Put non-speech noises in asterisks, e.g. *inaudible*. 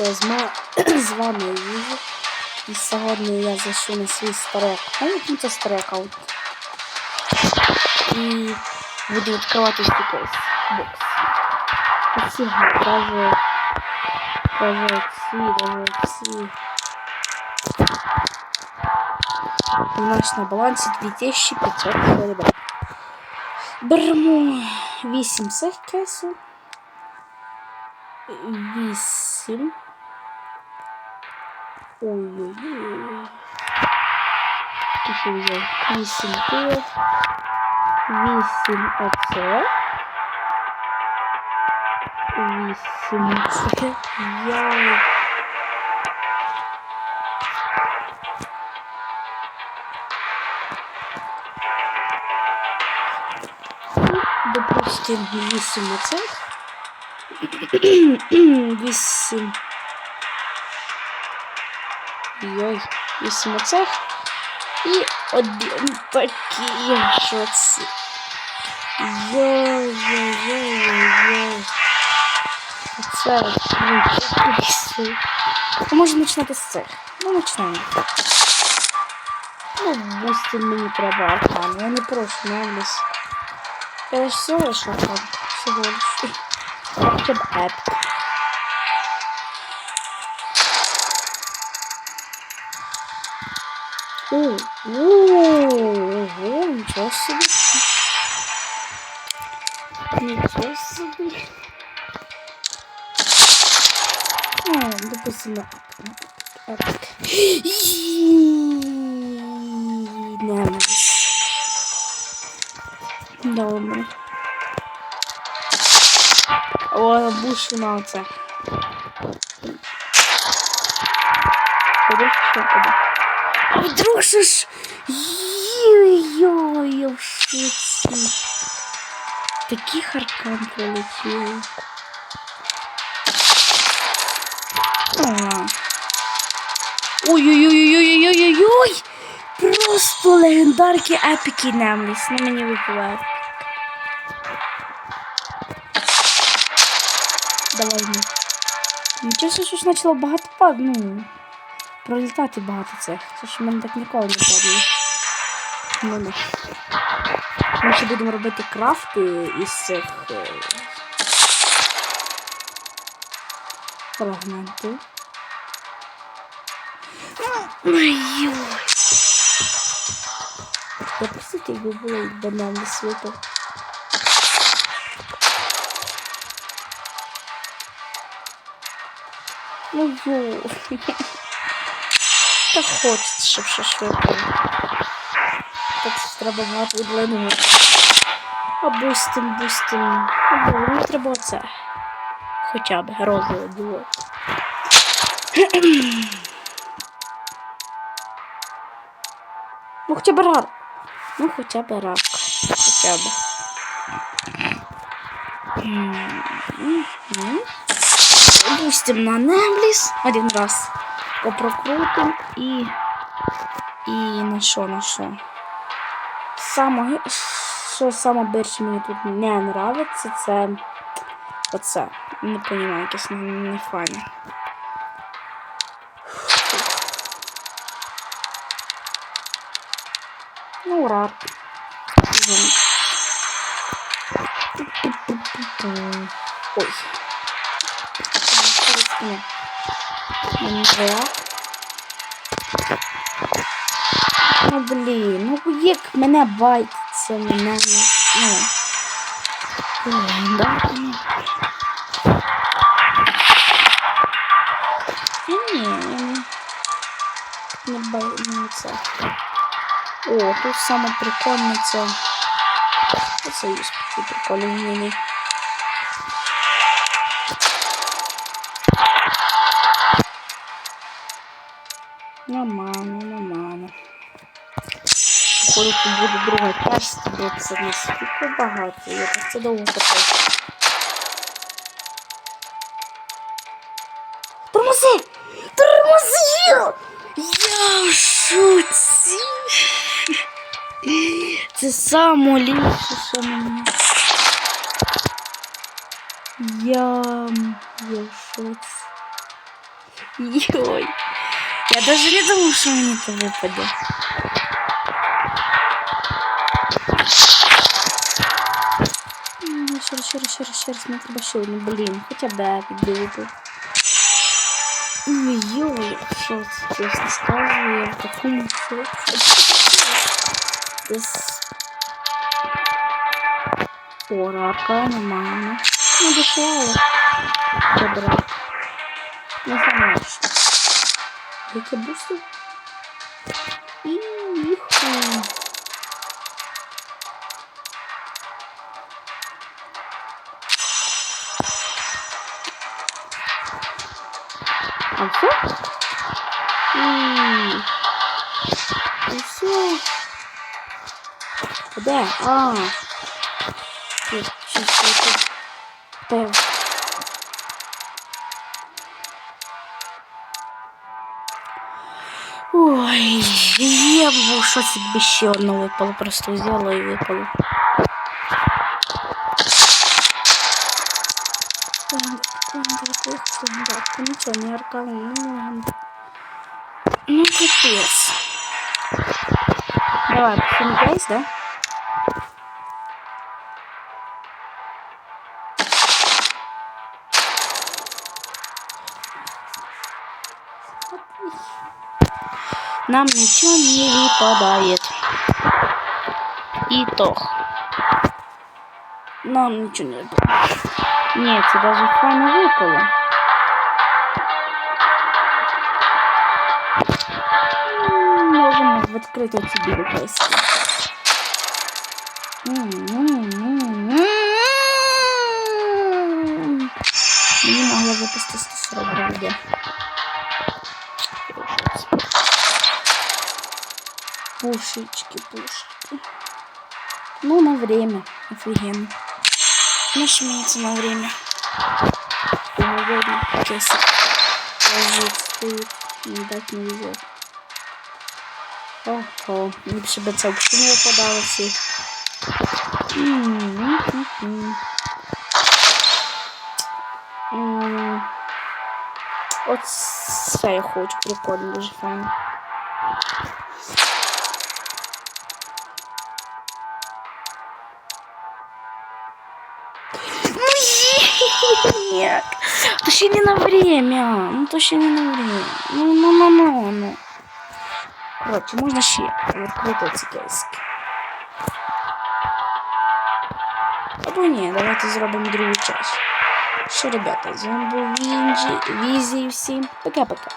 що з, *clears throat* ма... з вами Юзі. І сьогодні я зайшов на свій старий аккаунт, ну це старий аккаунт. І буду відкривати якийсь бокс. Оці даже, даже оці, даже оці. У нас на балансі 2500 рублей. Беремо 8 цих кесу. 8. Ой-ой-ой. Тихо взяв. 8 тут. 8 оце. 8 це. Допустим, 8 оцих. 8. Йой, 8 оцих. І один такий. Що це? Йой-йой-йой-йой. Оце от ключ. А може починати з цих? Ну, почнемо. Ну, бустин мені треба аркан. Я не прошу навлюсь. Я лише всього лиш аркан. Всього лиш. Хоча б О, ого, нічого собі. Нічого собі. О, допустимо, епик. Не, Добре. О, буші на оце. Подивись, що буде. Вдруг же ж... Йой-йой, я в шоці. Такий харкан прилетів. Ой-ой-ой-ой-ой-ой-ой-ой! Просто легендарки епіки немліс. На мені випливає. Давай ну. Нічого, що ж почало багато пад, ну. Пролітати багато цих. Це ж в мене так ніколи не падало. Ну не. Ми ще будемо робити крафти із цих е, фрагментів. Ой-ой. Я посити, якби було банальне світло. Ну йо. Та хочеться, щоб ще. Так що треба багато відлинувати. А бустим, бустим. Ну, треба оце. Хоча б розове було. ну хоча б рак. Ну хоча б рак. Хоча б. Пустим на Немліс один раз. Попрокрутим і. І на що, на що? Саме, що саме більше мені тут не нравиться, це оце. Не розумію, якесь не, не файне. Ну, рар. Ой. Ні. Ну блін, ну як мене байтиться, мене ну. Блін, да? Ні. Не бай. О, тут саме прикольне це. Оце є такі Нормально, нормально. Походу тут буде друга часть, бо це настільки багато. Я так це довго катаюся. Тормози! Тормози! Я в! Це саме ліпше, що мені. Я... Я в. Йой. Я даже не думал, что мне это выпадет. М, Еще раз, еще раз, еще раз, еще раз, мне треба ще одну, блін, хоча б епік би випав. Ой, йой, що це, чесно скажу, я в такому шоці. Десь... О, рарка, нормально. Ну, дешево. Добре. Не знаю, що. Яке бусти? Іху. А все? І... І все. Де? А. Тут, чисто тут. Ой, я бы что себе еще одно выпало, просто взяла и выпало. Ничего, не аркал, ну, ну капец. Давай, фингейс, да? Нам ничего не выпадает. Итог. Нам ничего не выпадает. Нет, даже файно выпало. Можем в открытую тебе выкройся. Пушечки, пушечки. Ну, на время. Офигенно. Нажмите на время. Наверное, часик лежит, стоит. Не дать не везет. Ого, ліпше би це взагалі не випадало всі. М-м-м-м. М. От це я хочу, прикольно, дуже файно. Нет. То ще не на время. Ну, то ще не на время. Ну, ну, ну, ну, ну. Коротше, можна ще відкрити ці кейски. Або ні, давайте зробимо другу часть. Що, ребята, з вами був Вінджі, Візі всім. Пока-пока.